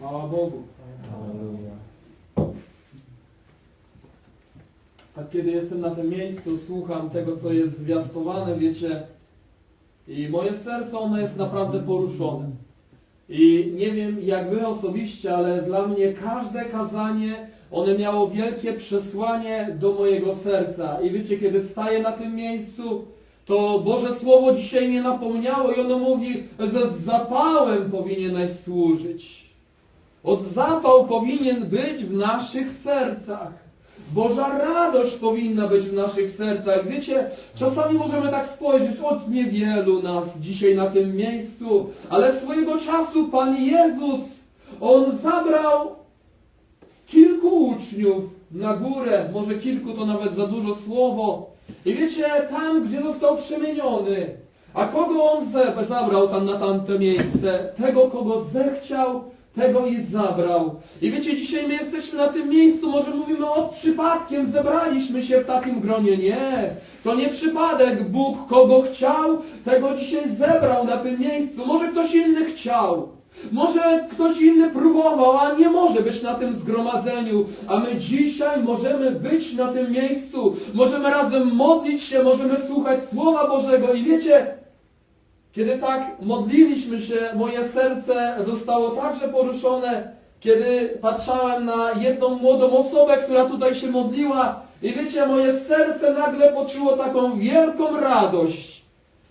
Chwała Bogu. Tak kiedy jestem na tym miejscu, słucham tego, co jest zwiastowane, wiecie, i moje serce, ono jest naprawdę poruszone. I nie wiem jak wy osobiście, ale dla mnie każde kazanie, one miało wielkie przesłanie do mojego serca. I wiecie, kiedy staję na tym miejscu, to Boże Słowo dzisiaj mnie napomniało i ono mówi, ze zapałem powinieneś służyć. Od zapał powinien być w naszych sercach. Boża radość powinna być w naszych sercach. Wiecie, czasami możemy tak spojrzeć, od niewielu nas dzisiaj na tym miejscu, ale swojego czasu Pan Jezus, On zabrał kilku uczniów na górę, może kilku to nawet za dużo słowo. I wiecie, tam, gdzie został przemieniony, a kogo On zabrał tam na tamte miejsce? Tego, kogo zechciał, tego i zabrał. I wiecie, dzisiaj my jesteśmy na tym miejscu, może mówimy o przypadkiem, zebraliśmy się w takim gronie. Nie, to nie przypadek. Bóg kogo chciał, tego dzisiaj zebrał na tym miejscu. Może ktoś inny chciał. Może ktoś inny próbował, a nie może być na tym zgromadzeniu. A my dzisiaj możemy być na tym miejscu. Możemy razem modlić się, możemy słuchać Słowa Bożego. I wiecie, kiedy tak modliliśmy się, moje serce zostało także poruszone, kiedy patrzałem na jedną młodą osobę, która tutaj się modliła i wiecie, moje serce nagle poczuło taką wielką radość,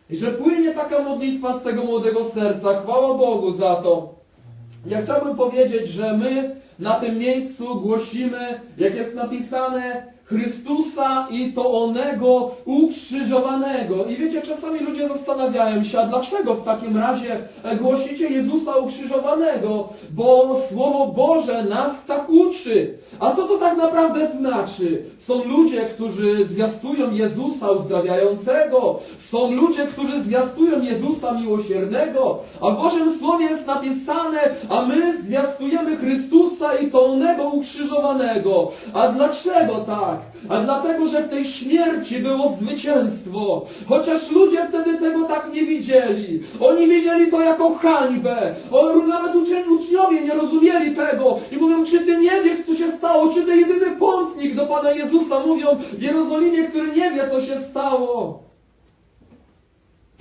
że płynie taka modlitwa z tego młodego serca. Chwała Bogu za to. Ja chciałbym powiedzieć, że my na tym miejscu głosimy, jak jest napisane, Chrystusa i to onego ukrzyżowanego. I wiecie, czasami ludzie zastanawiają się, a dlaczego w takim razie głosicie Jezusa ukrzyżowanego? Bo Słowo Boże nas tak uczy. A co to tak naprawdę znaczy? Są ludzie, którzy zwiastują Jezusa uzdrawiającego. Są ludzie, którzy zwiastują Jezusa miłosiernego. A w Bożym Słowie jest napisane, a my zwiastujemy Chrystusa i to onego ukrzyżowanego. A dlaczego tak? A dlatego, że w tej śmierci było zwycięstwo. Chociaż ludzie wtedy tego tak nie widzieli. Oni widzieli to jako hańbę. O, nawet uczniowie nie rozumieli tego. I mówią, czy ty nie wiesz, co się stało? Czy ty jedyny pątnik do Pana Jezusa mówią w Jerozolimie, który nie wie, co się stało?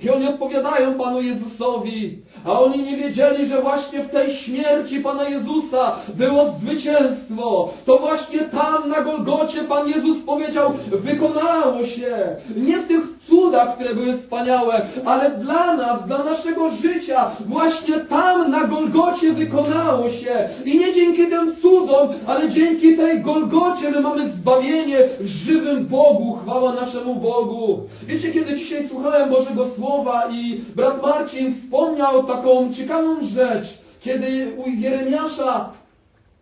I oni odpowiadają Panu Jezusowi, a oni nie wiedzieli, że właśnie w tej śmierci Pana Jezusa było zwycięstwo. To właśnie tam na Golgocie Pan Jezus powiedział, wykonało się. Nie w tych cudach, które były wspaniałe, ale dla nas, dla naszego życia, właśnie tam na Golgocie wykonało się. I nie dzięki tym cudom, ale dzięki tej Golgocie my mamy zbawienie w żywym Bogu. Chwała naszemu Bogu. Wiecie, kiedy dzisiaj słuchałem Bożego Słowa i brat Marcin wspomniał taką ciekawą rzecz, kiedy u Jeremiasza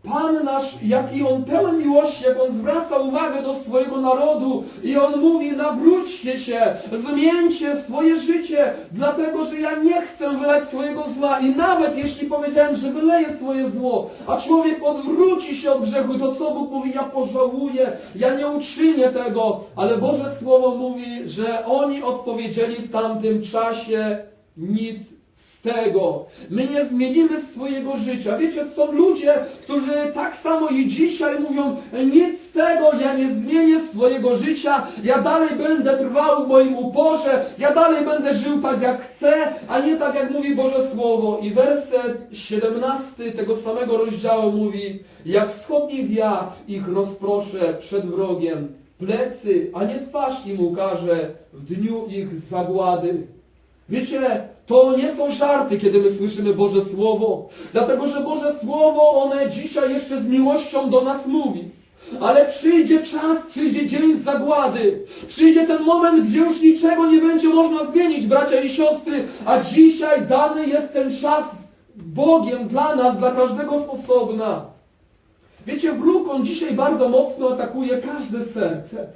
Pan nasz, jaki On pełen miłości, jak On zwraca uwagę do swojego narodu i On mówi, nawróćcie się, zmieńcie swoje życie, dlatego, że ja nie chcę wylać swojego zła. I nawet jeśli powiedziałem, że wyleję swoje zło, a człowiek odwróci się od grzechu, to co Bóg mówi, ja pożałuję, ja nie uczynię tego, ale Boże Słowo mówi, że oni odpowiedzieli w tamtym czasie nic tego. My nie zmienimy swojego życia. Wiecie, są ludzie, którzy tak samo i dzisiaj mówią, nic z tego, ja nie zmienię swojego życia, ja dalej będę trwał w moim uporze, ja dalej będę żył tak jak chcę, a nie tak jak mówi Boże Słowo. I werset 17 tego samego rozdziału mówi, jak wschodni wiatr ich rozproszę przed wrogiem, plecy, a nie twarz im ukaże w dniu ich zagłady. Wiecie, to nie są żarty, kiedy my słyszymy Boże Słowo. Dlatego, że Boże Słowo, one dzisiaj jeszcze z miłością do nas mówi. Ale przyjdzie czas, przyjdzie dzień zagłady. Przyjdzie ten moment, gdzie już niczego nie będzie można zmienić, bracia i siostry. A dzisiaj dany jest ten czas Bogiem dla nas, dla każdego z osobna. Wiecie, wróg on dzisiaj bardzo mocno atakuje każde serce.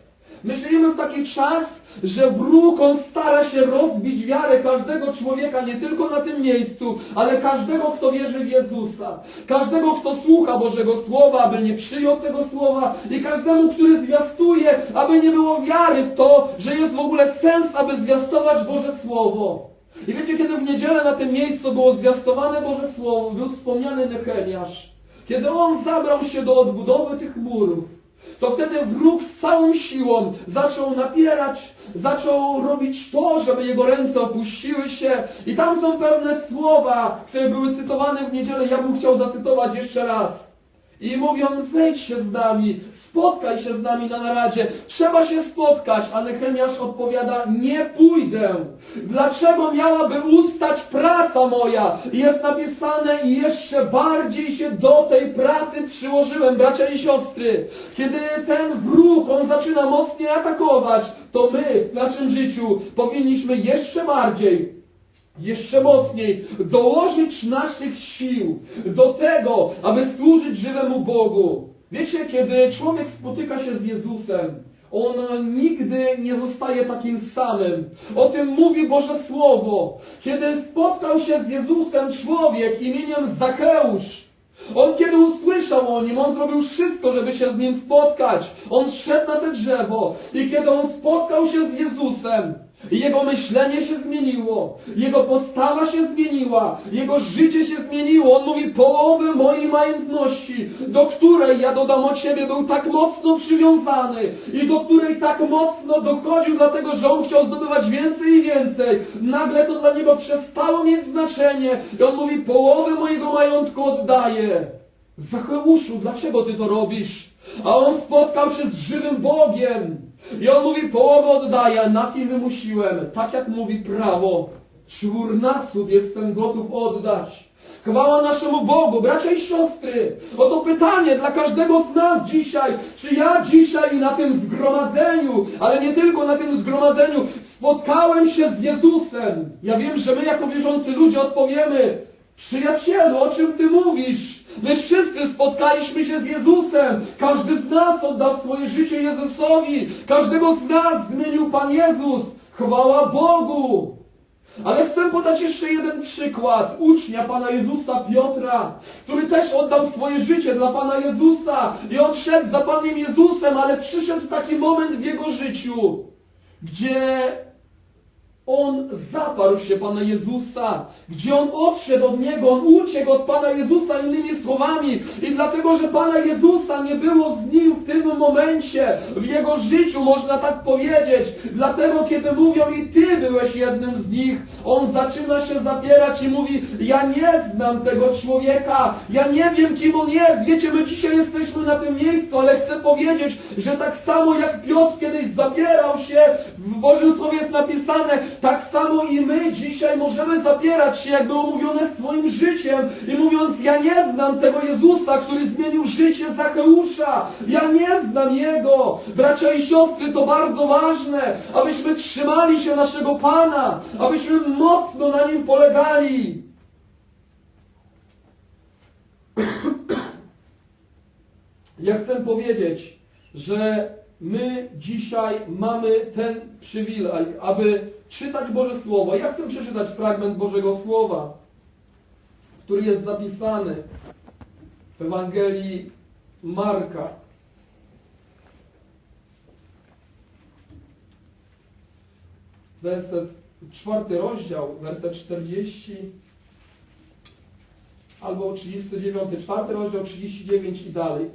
My żyjemy w taki czas, że wróg on stara się rozbić wiarę każdego człowieka, nie tylko na tym miejscu, ale każdego, kto wierzy w Jezusa. Każdego, kto słucha Bożego Słowa, aby nie przyjął tego Słowa i każdemu, który zwiastuje, aby nie było wiary w to, że jest w ogóle sens, aby zwiastować Boże Słowo. I wiecie, kiedy w niedzielę na tym miejscu było zwiastowane Boże Słowo, był wspomniany Nehemiasz, kiedy on zabrał się do odbudowy tych murów, to wtedy wróg z całą siłą zaczął napierać, zaczął robić to, żeby jego ręce opuściły się. I tam są pewne słowa, które były cytowane w niedzielę. Ja bym chciał zacytować jeszcze raz. I mówią, zejdź się z nami, spotkaj się z nami na naradzie. Trzeba się spotkać, a Nehemiasz odpowiada, nie pójdę. Dlaczego miałaby ustać praca moja? Jest napisane i jeszcze bardziej się do tej pracy przyłożyłem, bracia i siostry. Kiedy ten wróg, on zaczyna mocniej atakować, to my w naszym życiu powinniśmy jeszcze bardziej jeszcze mocniej dołożyć naszych sił do tego, aby służyć żywemu Bogu. Wiecie, kiedy człowiek spotyka się z Jezusem, on nigdy nie zostaje takim samym. O tym mówi Boże Słowo. Kiedy spotkał się z Jezusem człowiek imieniem Zakeusz, on kiedy usłyszał o nim, on zrobił wszystko, żeby się z nim spotkać. On szedł na to drzewo i kiedy on spotkał się z Jezusem, jego myślenie się zmieniło, jego postawa się zmieniła, jego życie się zmieniło. On mówi, połowy mojej majątności, do której ja dodam od siebie, był tak mocno przywiązany i do której tak mocno dochodził, dlatego że on chciał zdobywać więcej i więcej. Nagle to dla niego przestało mieć znaczenie i on mówi, połowę mojego majątku oddaję. Zacheuszu, dlaczego ty to robisz? A on spotkał się z żywym Bogiem. I on mówi, połowę oddaję, na kim wymusiłem. Tak jak mówi prawo. Czwórnasób jestem gotów oddać. Chwała naszemu Bogu, bracia i siostry. Oto pytanie dla każdego z nas dzisiaj. Czy ja dzisiaj na tym zgromadzeniu, ale nie tylko na tym zgromadzeniu, spotkałem się z Jezusem? Ja wiem, że my jako wierzący ludzie odpowiemy, Przyjacielu, o czym Ty mówisz? My wszyscy spotkaliśmy się z Jezusem. Każdy z nas oddał swoje życie Jezusowi. Każdego z nas zmienił Pan Jezus. Chwała Bogu. Ale chcę podać jeszcze jeden przykład ucznia Pana Jezusa Piotra, który też oddał swoje życie dla Pana Jezusa i odszedł za Panem Jezusem, ale przyszedł taki moment w jego życiu, gdzie on zaparł się Pana Jezusa, gdzie on odszedł od Niego, on uciekł od Pana Jezusa innymi słowami. I dlatego, że Pana Jezusa nie było z nim w tym momencie, w jego życiu, można tak powiedzieć. Dlatego, kiedy mówią i Ty byłeś jednym z nich, on zaczyna się zapierać i mówi, ja nie znam tego człowieka, ja nie wiem, kim on jest. Wiecie, my dzisiaj jesteśmy na tym miejscu, ale chcę powiedzieć, że tak samo jak Piotr kiedyś zapierał się, w Bożym Słowie jest napisane, tak samo i my dzisiaj możemy zapierać się, jak było mówione swoim życiem i mówiąc, ja nie znam tego Jezusa, który zmienił życie Zacheusza. Ja nie znam Jego. Bracia i siostry, to bardzo ważne, abyśmy trzymali się naszego Pana, abyśmy mocno na Nim polegali. Ja chcę powiedzieć, że my dzisiaj mamy ten przywilej, aby czytać Boże Słowo. Ja chcę przeczytać fragment Bożego Słowa, który jest zapisany w Ewangelii Marka. Werset, czwarty rozdział, werset 40 albo 39, czwarty rozdział 39 i dalej.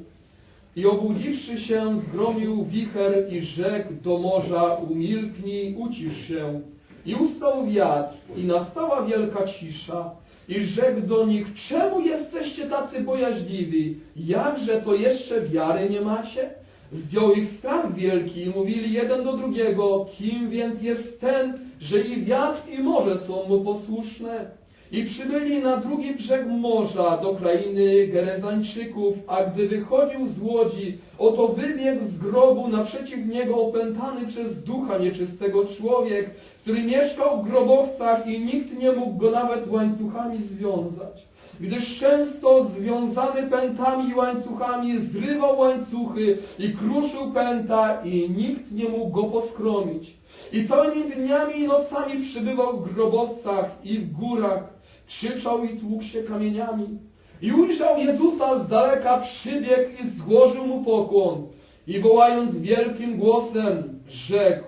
I obudziwszy się, zgromił wicher i rzekł do morza, umilknij, ucisz się. I ustał wiatr i nastała wielka cisza. I rzekł do nich, czemu jesteście tacy bojaźliwi? Jakże to jeszcze wiary nie macie? Zdjął ich strach wielki i mówili jeden do drugiego, kim więc jest ten, że i wiatr i morze są mu posłuszne? I przybyli na drugi brzeg morza do krainy Gerezańczyków, a gdy wychodził z łodzi, oto wybiegł z grobu naprzeciw niego opętany przez ducha nieczystego człowiek, który mieszkał w grobowcach i nikt nie mógł go nawet łańcuchami związać. Gdyż często związany pętami i łańcuchami zrywał łańcuchy i kruszył pęta i nikt nie mógł go poskromić. I całymi dniami i nocami przybywał w grobowcach i w górach, krzyczał i tłukł się kamieniami. I ujrzał Jezusa z daleka, przybiegł i złożył mu pokłon. I wołając wielkim głosem, rzekł,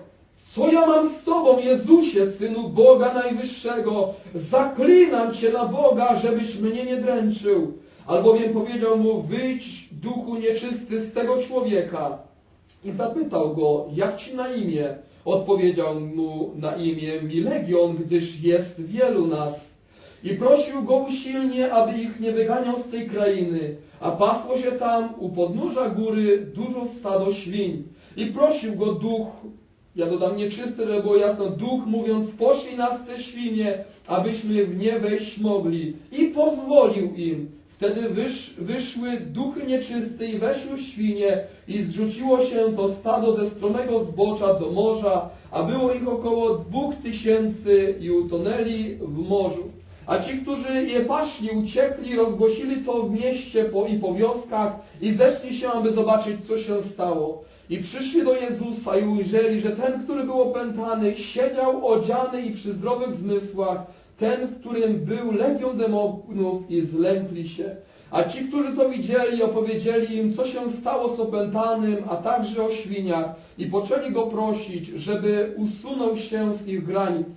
Co ja mam z Tobą, Jezusie, Synu Boga Najwyższego? Zaklinam Cię na Boga, żebyś mnie nie dręczył. Albowiem powiedział mu, wyjdź, duchu nieczysty, z tego człowieka. I zapytał go, jak ci na imię? Odpowiedział mu na imię Milegion, gdyż jest wielu nas. I prosił go usilnie, aby ich nie wyganiał z tej krainy. A pasło się tam u podnóża góry dużo stado świń. I prosił go duch, ja dodam nieczysty, żeby było jasno, duch mówiąc, poszli nas te świnie, abyśmy w nie wejść mogli. I pozwolił im. Wtedy wysz, wyszły duchy nieczyste i weszły w świnie i zrzuciło się to stado ze stromego zbocza do morza, a było ich około dwóch tysięcy i utonęli w morzu. A ci, którzy je paśli, uciekli, rozgłosili to w mieście po, i po wioskach i zeszli się, aby zobaczyć, co się stało. I przyszli do Jezusa i ujrzeli, że ten, który był opętany, siedział odziany i przy zdrowych zmysłach, ten, którym był legion demonów i zlękli się. A ci, którzy to widzieli, opowiedzieli im, co się stało z opętanym, a także o świniach i poczęli go prosić, żeby usunął się z ich granic.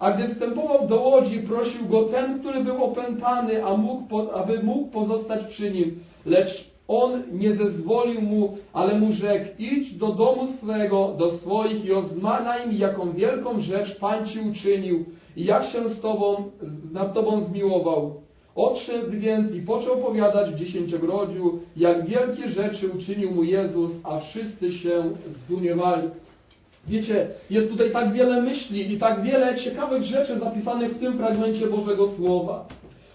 A gdy wstępował do łodzi, prosił go ten, który był opętany, a mógł, aby mógł pozostać przy nim. Lecz on nie zezwolił mu, ale mu rzekł, idź do domu swego, do swoich i oznajmij im, jaką wielką rzecz Pan ci uczynił i jak się z tobą, nad tobą zmiłował. Odszedł więc i począł powiadać w dziesięciogrodziu, jak wielkie rzeczy uczynił mu Jezus, a wszyscy się zdumiewali. Wiecie, jest tutaj tak wiele myśli i tak wiele ciekawych rzeczy zapisanych w tym fragmencie Bożego Słowa.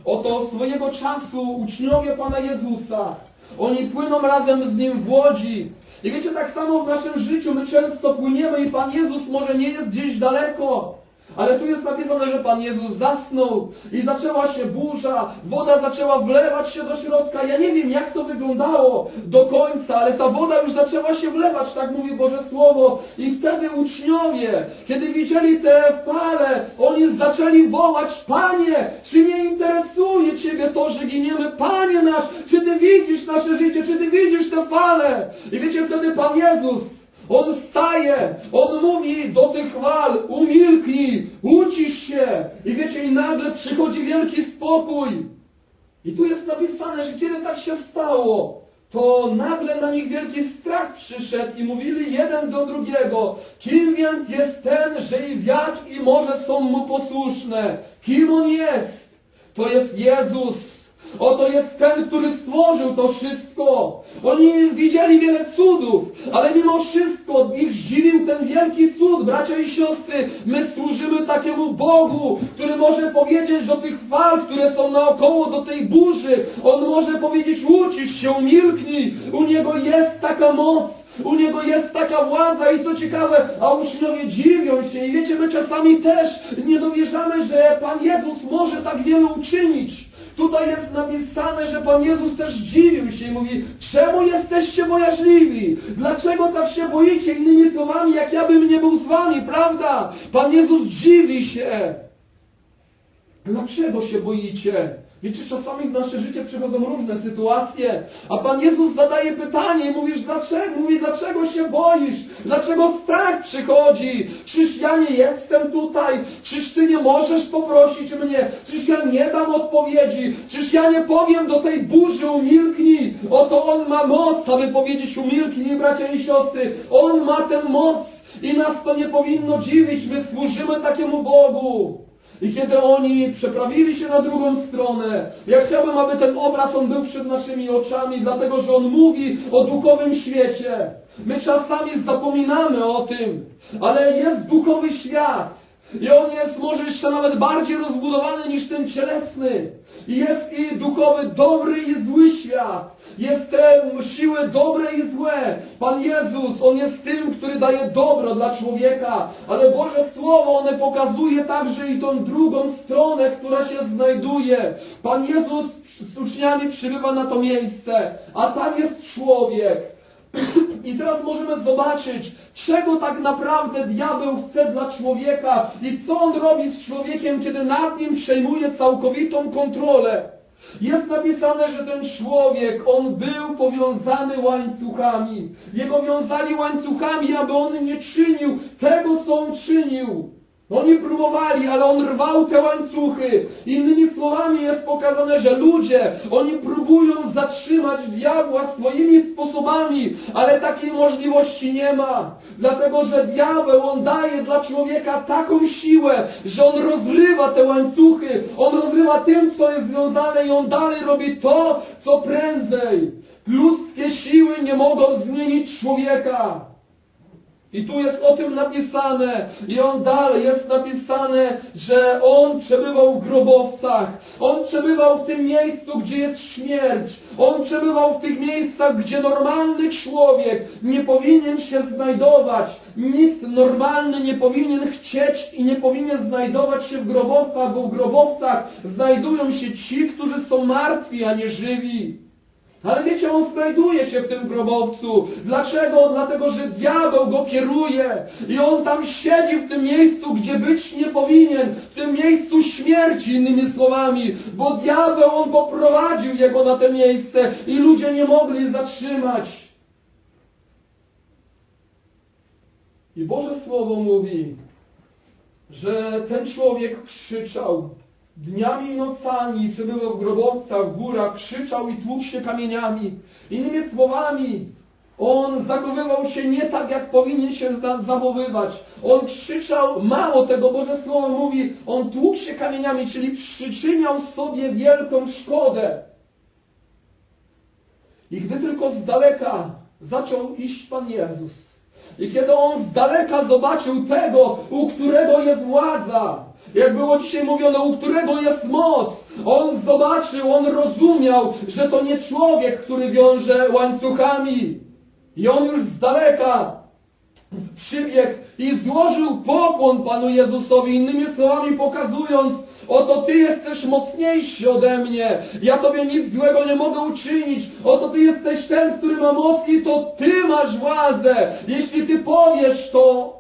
Oto swojego czasu uczniowie Pana Jezusa, oni płyną razem z Nim w łodzi. I wiecie, tak samo w naszym życiu my często płyniemy i Pan Jezus może nie jest gdzieś daleko. Ale tu jest napisane, że Pan Jezus zasnął i zaczęła się burza, woda zaczęła wlewać się do środka. Ja nie wiem, jak to wyglądało do końca, ale ta woda już zaczęła się wlewać, tak mówi Boże Słowo. I wtedy uczniowie, kiedy widzieli te fale, oni zaczęli wołać, Panie, czy nie interesuje Ciebie to, że giniemy? Panie nasz, czy Ty widzisz nasze życie, czy Ty widzisz te fale? I wiecie, wtedy Pan Jezus on staje, on mówi do tych chwal, umilknij, ucisz się. I wiecie, i nagle przychodzi wielki spokój. I tu jest napisane, że kiedy tak się stało, to nagle na nich wielki strach przyszedł i mówili jeden do drugiego, kim więc jest ten, że i wiatr i morze są mu posłuszne? Kim on jest? To jest Jezus. Oto jest ten, który stworzył to wszystko. Oni widzieli wiele cudów, ale mimo wszystko ich zdziwił ten wielki cud. Bracia i siostry, my służymy takiemu Bogu, który może powiedzieć do tych fal, które są naokoło, do tej burzy. On może powiedzieć, ucisz się, umilknij. U Niego jest taka moc. U Niego jest taka władza i to ciekawe, a uczniowie dziwią się i wiecie, my czasami też nie dowierzamy, że Pan Jezus może tak wiele uczynić. Tutaj jest napisane, że Pan Jezus też dziwił się i mówi, czemu jesteście bojaźliwi? Dlaczego tak się boicie? Innymi słowami, jak ja bym nie był z wami, prawda? Pan Jezus dziwi się. Dlaczego się boicie? Wiecie, czasami w nasze życie przychodzą różne sytuacje, a Pan Jezus zadaje pytanie i mówisz, dlaczego? Mówi, dlaczego się boisz? Dlaczego strach przychodzi? Czyż ja nie jestem tutaj? Czyż Ty nie możesz poprosić mnie? Czyż ja nie dam odpowiedzi? Czyż ja nie powiem do tej burzy umilknij? Oto On ma moc, aby powiedzieć umilknij, bracia i siostry. On ma tę moc i nas to nie powinno dziwić. My służymy takiemu Bogu. I kiedy oni przeprawili się na drugą stronę, ja chciałbym, aby ten obraz on był przed naszymi oczami, dlatego że on mówi o duchowym świecie. My czasami zapominamy o tym, ale jest duchowy świat. I on jest może jeszcze nawet bardziej rozbudowany niż ten cielesny. I jest i duchowy dobry i zły świat. Jest siły dobre i złe. Pan Jezus, On jest tym, który daje dobro dla człowieka. Ale Boże Słowo, one pokazuje także i tą drugą stronę, która się znajduje. Pan Jezus z uczniami przybywa na to miejsce, a tam jest człowiek. I teraz możemy zobaczyć, czego tak naprawdę diabeł chce dla człowieka i co on robi z człowiekiem, kiedy nad nim przejmuje całkowitą kontrolę. Jest napisane, że ten człowiek, on był powiązany łańcuchami. Jego wiązali łańcuchami, aby on nie czynił tego, co on czynił. Oni próbowali, ale on rwał te łańcuchy. Innymi słowami jest pokazane, że ludzie, oni próbują zatrzymać diabła swoimi sposobami, ale takiej możliwości nie ma. Dlatego, że diabeł, on daje dla człowieka taką siłę, że on rozrywa te łańcuchy, on rozrywa tym, co jest związane i on dalej robi to, co prędzej. Ludzkie siły nie mogą zmienić człowieka. I tu jest o tym napisane. I on dalej jest napisane, że on przebywał w grobowcach. On przebywał w tym miejscu, gdzie jest śmierć. On przebywał w tych miejscach, gdzie normalny człowiek nie powinien się znajdować. Nikt normalny nie powinien chcieć i nie powinien znajdować się w grobowcach, bo w grobowcach znajdują się ci, którzy są martwi, a nie żywi. Ale wiecie, on znajduje się w tym grobowcu. Dlaczego? Dlatego, że diabeł go kieruje. I on tam siedzi w tym miejscu, gdzie być nie powinien. W tym miejscu śmierci, innymi słowami. Bo diabeł, on poprowadził jego na to miejsce i ludzie nie mogli zatrzymać. I Boże Słowo mówi, że ten człowiek krzyczał. Dniami i nocami przebywał w grobowcach, w górach, krzyczał i tłukł się kamieniami. Innymi słowami, on zachowywał się nie tak, jak powinien się za- zachowywać. On krzyczał, mało tego, Boże Słowo mówi, on tłukł się kamieniami, czyli przyczyniał sobie wielką szkodę. I gdy tylko z daleka zaczął iść Pan Jezus, i kiedy on z daleka zobaczył tego, u którego jest władza, jak było dzisiaj mówione, u którego jest moc, on zobaczył, on rozumiał, że to nie człowiek, który wiąże łańcuchami. I on już z daleka przybiegł i złożył pokłon Panu Jezusowi, innymi słowami pokazując, oto Ty jesteś mocniejszy ode mnie, ja Tobie nic złego nie mogę uczynić, oto Ty jesteś ten, który ma moc i to Ty masz władzę, jeśli Ty powiesz to.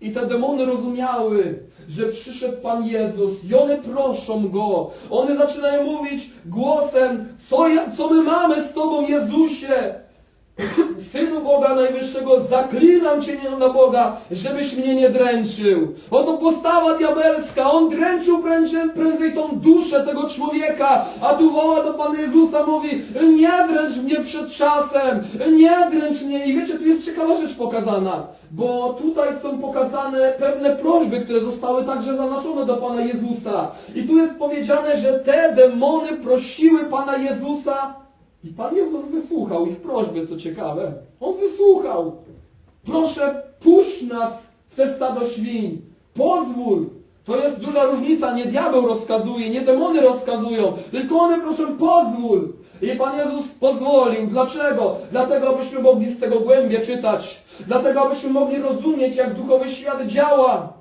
I te demony rozumiały, że przyszedł Pan Jezus i one proszą Go, one zaczynają mówić głosem, co, ja, co my mamy z Tobą Jezusie? Synu Boga Najwyższego, zaklinam Cię na Boga, żebyś mnie nie dręczył. Oto postawa diabelska, on dręczył prędzej, prędzej tą duszę tego człowieka, a tu woła do Pana Jezusa, mówi, nie dręcz mnie przed czasem, nie dręcz mnie. I wiecie, tu jest ciekawa rzecz pokazana, bo tutaj są pokazane pewne prośby, które zostały także zanoszone do Pana Jezusa. I tu jest powiedziane, że te demony prosiły Pana Jezusa, i Pan Jezus wysłuchał ich prośby, co ciekawe. On wysłuchał. Proszę, puść nas w te stado świń. Pozwól. To jest duża różnica. Nie diabeł rozkazuje, nie demony rozkazują, tylko one proszę pozwól. I Pan Jezus pozwolił. Dlaczego? Dlatego, abyśmy mogli z tego głębie czytać. Dlatego, abyśmy mogli rozumieć, jak duchowy świat działa.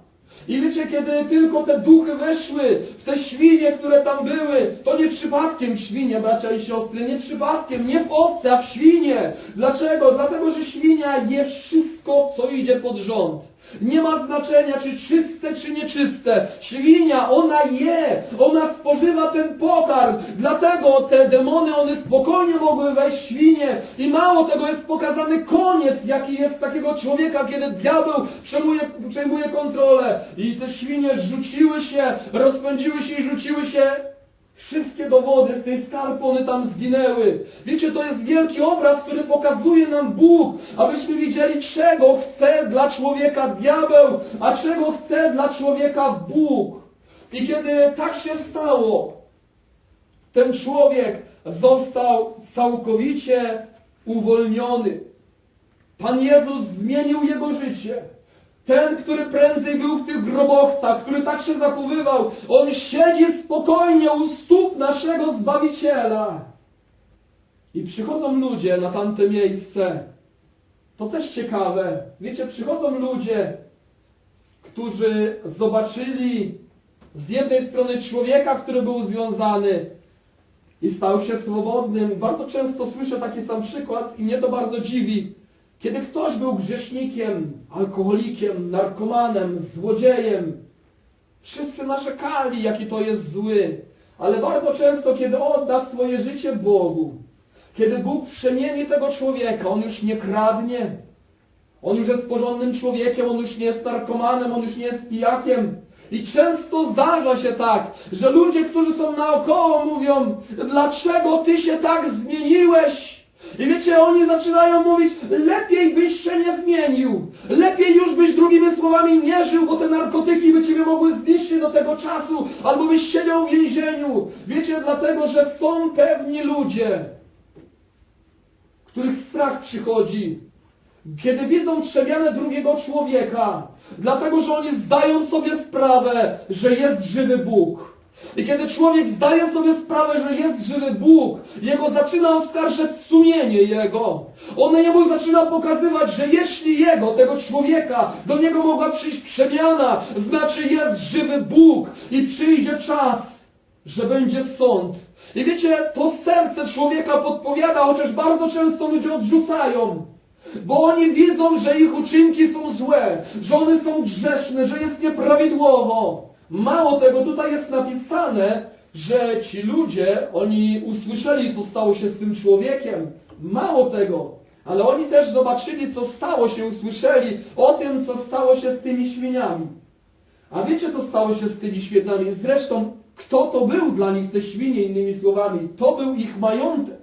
I wiecie, kiedy tylko te duchy weszły w te świnie, które tam były, to nie przypadkiem świnie, bracia i siostry, nie przypadkiem, nie w owce, a w świnie. Dlaczego? Dlatego, że świnia je wszystko, co idzie pod rząd. Nie ma znaczenia, czy czyste, czy nieczyste. Świnia, ona je, ona spożywa ten pokarm. Dlatego te demony, one spokojnie mogły wejść w świnie. I mało tego jest pokazany koniec, jaki jest takiego człowieka, kiedy diabeł przejmuje, przejmuje kontrolę. I te świnie rzuciły się, rozpędziły się i rzuciły się Wszystkie dowody z tej skarpy, one tam zginęły. Wiecie, to jest wielki obraz, który pokazuje nam Bóg, abyśmy wiedzieli, czego chce dla człowieka diabeł, a czego chce dla człowieka Bóg. I kiedy tak się stało, ten człowiek został całkowicie uwolniony. Pan Jezus zmienił jego życie. Ten, który prędzej był w tych grobowcach, który tak się zachowywał, on siedzi spokojnie u stóp naszego Zbawiciela. I przychodzą ludzie na tamte miejsce. To też ciekawe. Wiecie, przychodzą ludzie, którzy zobaczyli z jednej strony człowieka, który był związany i stał się swobodnym. Bardzo często słyszę taki sam przykład i mnie to bardzo dziwi. Kiedy ktoś był grzesznikiem, alkoholikiem, narkomanem, złodziejem, wszyscy narzekali, jaki to jest zły. Ale bardzo często, kiedy odda swoje życie Bogu, kiedy Bóg przemieni tego człowieka, on już nie kradnie, on już jest porządnym człowiekiem, on już nie jest narkomanem, on już nie jest pijakiem. I często zdarza się tak, że ludzie, którzy są naokoło mówią, dlaczego ty się tak zmieniłeś? I wiecie, oni zaczynają mówić, lepiej byś się nie zmienił. Lepiej już byś drugimi słowami nie żył, bo te narkotyki by ciebie mogły zniszczyć do tego czasu, albo byś siedział w więzieniu. Wiecie, dlatego, że są pewni ludzie, których strach przychodzi, kiedy widzą przemianę drugiego człowieka, dlatego że oni zdają sobie sprawę, że jest żywy Bóg. I kiedy człowiek zdaje sobie sprawę, że jest żywy Bóg, jego zaczyna oskarżać sumienie jego. One jemu zaczyna pokazywać, że jeśli jego, tego człowieka, do niego mogła przyjść przemiana, znaczy jest żywy Bóg i przyjdzie czas, że będzie sąd. I wiecie, to serce człowieka podpowiada, chociaż bardzo często ludzie odrzucają. Bo oni widzą, że ich uczynki są złe, że one są grzeszne, że jest nieprawidłowo. Mało tego, tutaj jest napisane, że ci ludzie, oni usłyszeli, co stało się z tym człowiekiem. Mało tego, ale oni też zobaczyli, co stało się, usłyszeli o tym, co stało się z tymi świniami. A wiecie, co stało się z tymi świniami? Zresztą, kto to był dla nich te świnie, innymi słowami? To był ich majątek.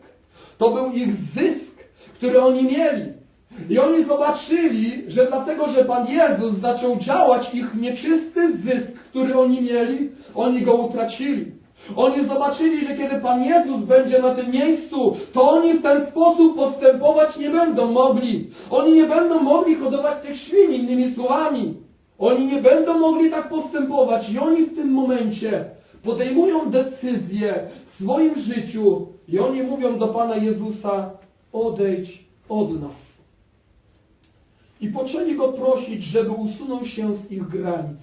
To był ich zysk, który oni mieli. I oni zobaczyli, że dlatego, że Pan Jezus zaczął działać, ich nieczysty zysk, który oni mieli, oni go utracili. Oni zobaczyli, że kiedy Pan Jezus będzie na tym miejscu, to oni w ten sposób postępować nie będą mogli. Oni nie będą mogli hodować tych świń, innymi słowami. Oni nie będą mogli tak postępować i oni w tym momencie podejmują decyzję w swoim życiu i oni mówią do Pana Jezusa, odejdź od nas. I poczęli Go prosić, żeby usunął się z ich granic.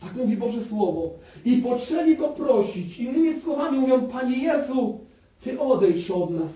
Tak mówi Boże Słowo. I poczęli Go prosić. Innymi słowami mówią, Panie Jezu, Ty odejdź od nas.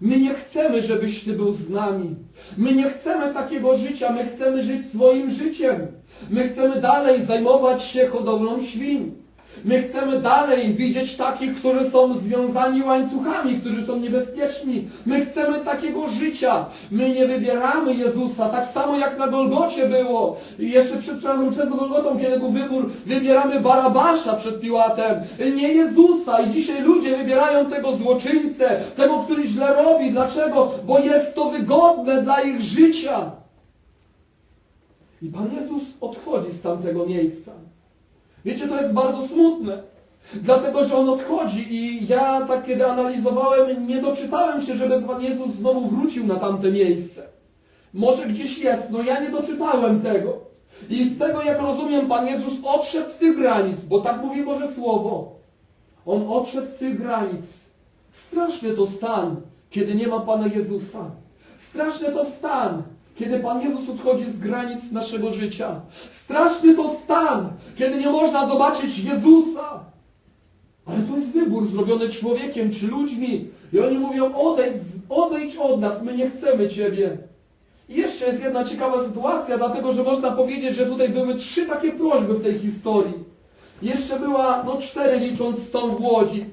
My nie chcemy, żebyś Ty był z nami. My nie chcemy takiego życia, my chcemy żyć swoim życiem. My chcemy dalej zajmować się hodowlą świń. My chcemy dalej widzieć takich, którzy są związani łańcuchami, którzy są niebezpieczni. My chcemy takiego życia. My nie wybieramy Jezusa, tak samo jak na Golgocie było. I jeszcze przed, przed Golgotą, kiedy był wybór, wybieramy Barabasza przed Piłatem. Nie Jezusa. I dzisiaj ludzie wybierają tego złoczyńcę, tego, który źle robi. Dlaczego? Bo jest to wygodne dla ich życia. I Pan Jezus odchodzi z tamtego miejsca. Wiecie, to jest bardzo smutne. Dlatego, że On odchodzi i ja tak kiedy analizowałem, nie doczytałem się, żeby Pan Jezus znowu wrócił na tamte miejsce. Może gdzieś jest, no ja nie doczytałem tego. I z tego, jak rozumiem, Pan Jezus odszedł z tych granic, bo tak mówi Boże Słowo. On odszedł z tych granic. Straszny to stan, kiedy nie ma Pana Jezusa. Straszny to stan, kiedy Pan Jezus odchodzi z granic naszego życia. Straszny to stan, kiedy nie można zobaczyć Jezusa. Ale to jest wybór zrobiony człowiekiem czy ludźmi. I oni mówią, odejdź, odejdź od nas, my nie chcemy Ciebie. I jeszcze jest jedna ciekawa sytuacja, dlatego że można powiedzieć, że tutaj były trzy takie prośby w tej historii. Jeszcze była, no cztery licząc tą w Łodzi.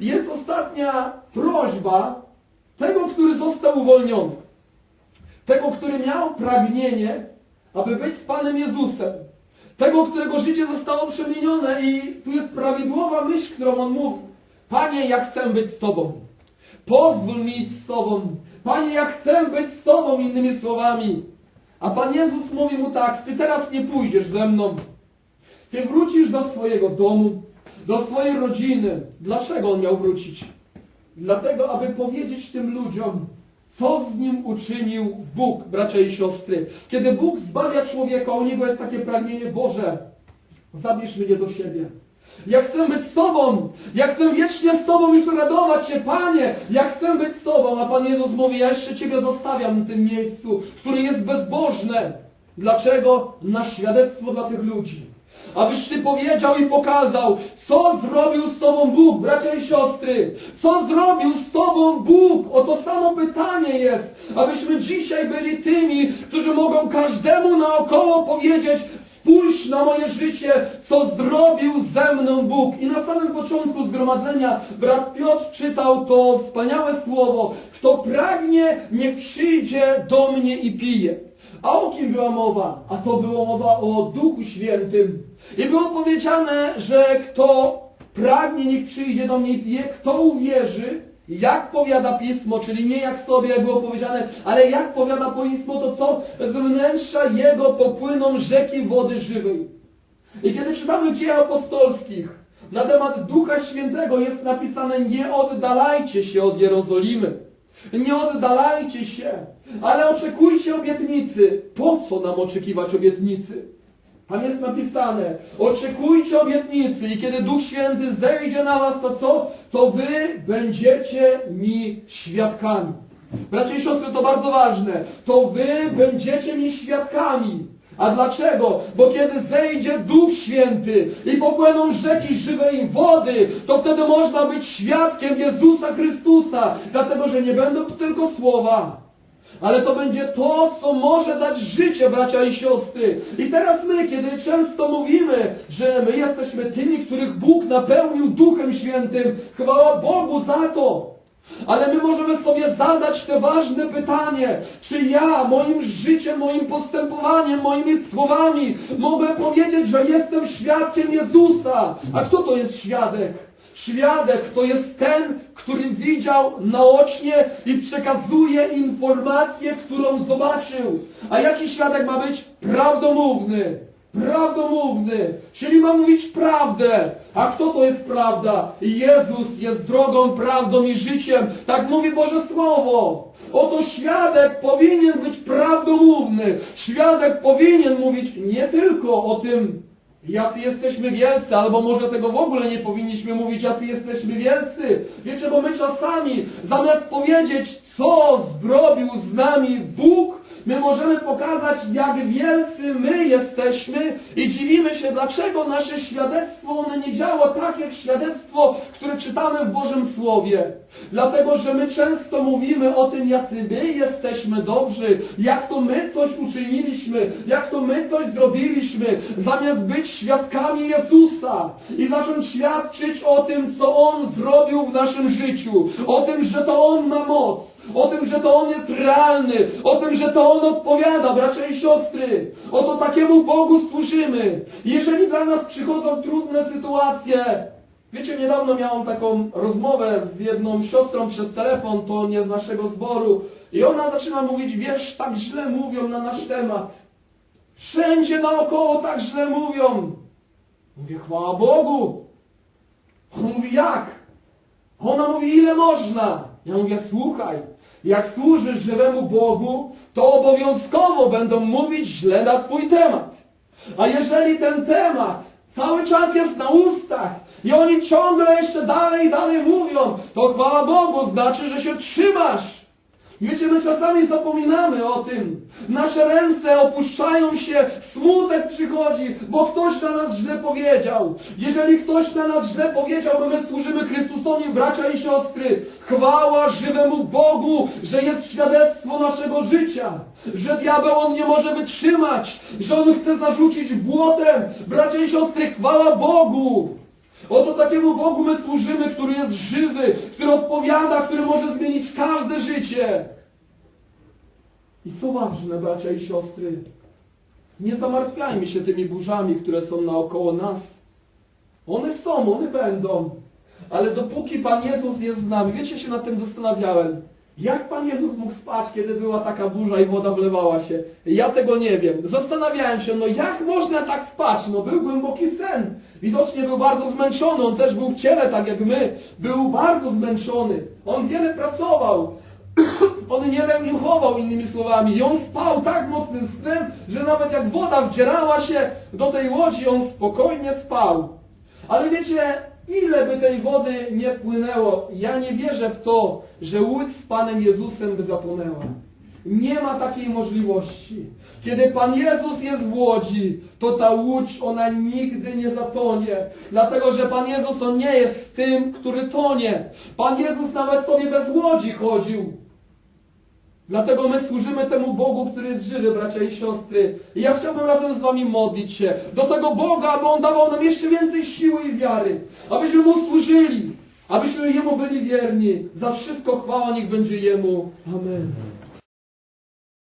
Jest ostatnia prośba tego, który został uwolniony. Tego, który miał pragnienie, aby być z Panem Jezusem. Tego, którego życie zostało przemienione i tu jest prawidłowa myśl, którą on mówi. Panie, ja chcę być z Tobą. Pozwól mi iść z Tobą. Panie, ja chcę być z Tobą, innymi słowami. A Pan Jezus mówi mu tak, Ty teraz nie pójdziesz ze mną. Ty wrócisz do swojego domu, do swojej rodziny. Dlaczego on miał wrócić? Dlatego, aby powiedzieć tym ludziom, co z nim uczynił Bóg, bracia i siostry. Kiedy Bóg zbawia człowieka, u niego jest takie pragnienie, Boże, zabierz mnie do siebie. Ja chcę być z Tobą. Ja chcę wiecznie z Tobą już radować się, Panie. Ja chcę być z Tobą. A Pan Jezus mówi, ja jeszcze Ciebie zostawiam w tym miejscu, które jest bezbożne. Dlaczego? Na świadectwo dla tych ludzi. Abyś Ty powiedział i pokazał, co zrobił z Tobą Bóg, bracia i siostry. Co zrobił z Tobą Bóg? O to samo pytanie jest. Abyśmy dzisiaj byli tymi, którzy mogą każdemu naokoło powiedzieć, spójrz na moje życie, co zrobił ze mną Bóg. I na samym początku zgromadzenia brat Piotr czytał to wspaniałe słowo, kto pragnie, niech przyjdzie do mnie i pije. A o kim była mowa? A to była mowa o Duchu Świętym. I było powiedziane, że kto pragnie, niech przyjdzie do mnie i pije, kto uwierzy, jak powiada Pismo, czyli nie jak sobie, było powiedziane, ale jak powiada Pismo, to co? Z wnętrza Jego popłyną rzeki wody żywej. I kiedy czytamy w dziejach apostolskich, na temat Ducha Świętego jest napisane nie oddalajcie się od Jerozolimy. Nie oddalajcie się, ale oczekujcie obietnicy. Po co nam oczekiwać obietnicy? Tam jest napisane, oczekujcie obietnicy i kiedy Duch Święty zejdzie na was, to co? To wy będziecie mi świadkami. Bracia i siostry, to bardzo ważne. To wy będziecie mi świadkami. A dlaczego? Bo kiedy zejdzie Duch Święty i popłyną rzeki żywej wody, to wtedy można być świadkiem Jezusa Chrystusa. Dlatego, że nie będą tylko słowa, ale to będzie to, co może dać życie, bracia i siostry. I teraz my, kiedy często mówimy, że my jesteśmy tymi, których Bóg napełnił Duchem Świętym, chwała Bogu za to. Ale my możemy sobie zadać te ważne pytanie, czy ja moim życiem, moim postępowaniem, moimi słowami mogę powiedzieć, że jestem świadkiem Jezusa. A kto to jest świadek? Świadek to jest ten, który widział naocznie i przekazuje informację, którą zobaczył. A jaki świadek ma być? Prawdomówny. Prawdomówny, czyli ma mówić prawdę. A kto to jest prawda? Jezus jest drogą, prawdą i życiem. Tak mówi Boże Słowo. Oto świadek powinien być prawdomówny. Świadek powinien mówić nie tylko o tym, jacy jesteśmy wielcy, albo może tego w ogóle nie powinniśmy mówić, jacy jesteśmy wielcy. Wiecie, bo my czasami, zamiast powiedzieć, co zrobił z nami Bóg, My możemy pokazać, jak wielcy my jesteśmy i dziwimy się, dlaczego nasze świadectwo nie działa tak, jak świadectwo, które czytamy w Bożym Słowie. Dlatego, że my często mówimy o tym, jacy my jesteśmy dobrzy, jak to my coś uczyniliśmy, jak to my coś zrobiliśmy, zamiast być świadkami Jezusa i zacząć świadczyć o tym, co On zrobił w naszym życiu, o tym, że to On ma moc, o tym, że to On jest realny, o tym, że to On odpowiada, bracia i siostry. Oto takiemu Bogu służymy. Jeżeli dla nas przychodzą trudne sytuacje, wiecie, niedawno miałam taką rozmowę z jedną siostrą przez telefon, to nie z naszego zboru, i ona zaczyna mówić, wiesz, tak źle mówią na nasz temat. Wszędzie naokoło tak źle mówią. Mówię, chwała Bogu. On mówi, jak? Ona mówi, ile można? Ja mówię, słuchaj, jak służysz żywemu Bogu, to obowiązkowo będą mówić źle na Twój temat. A jeżeli ten temat cały czas jest na ustach i oni ciągle jeszcze dalej i dalej mówią, to chwała Bogu, znaczy, że się trzymasz. Wiecie, my czasami zapominamy o tym. Nasze ręce opuszczają się, smutek przychodzi, bo ktoś na nas źle powiedział. Jeżeli ktoś na nas źle powiedział, bo my służymy Chrystusowi, bracia i siostry, chwała żywemu Bogu, że jest świadectwo naszego życia. Że diabeł on nie może wytrzymać, że on chce zarzucić błotem. Bracia i siostry, chwała Bogu. Oto takiemu Bogu my służymy, który jest żywy, który odpowiada, który może zmienić każde życie. I co ważne, bracia i siostry, nie zamartwiajmy się tymi burzami, które są naokoło nas. One są, one będą. Ale dopóki Pan Jezus jest z nami, wiecie, się nad tym zastanawiałem. Jak Pan Jezus mógł spać, kiedy była taka burza i woda wlewała się? Ja tego nie wiem. Zastanawiałem się, no jak można tak spać? No był głęboki sen. Widocznie był bardzo zmęczony. On też był w ciele, tak jak my. Był bardzo zmęczony. On wiele pracował. On nie leniuchował innymi słowami. I on spał tak mocnym snem, że nawet jak woda wdzierała się do tej łodzi, on spokojnie spał. Ale wiecie, ile by tej wody nie płynęło, ja nie wierzę w to, że łódź z Panem Jezusem by zapłonęła. Nie ma takiej możliwości. Kiedy Pan Jezus jest w łodzi, to ta łódź, ona nigdy nie zatonie. Dlatego, że Pan Jezus, On nie jest tym, który tonie. Pan Jezus nawet sobie bez łodzi chodził. Dlatego my służymy temu Bogu, który jest żywy, bracia i siostry. I ja chciałbym razem z wami modlić się do tego Boga, aby On dawał nam jeszcze więcej siły i wiary. Abyśmy Mu służyli. Abyśmy Jemu byli wierni. Za wszystko chwała niech będzie Jemu. Amen.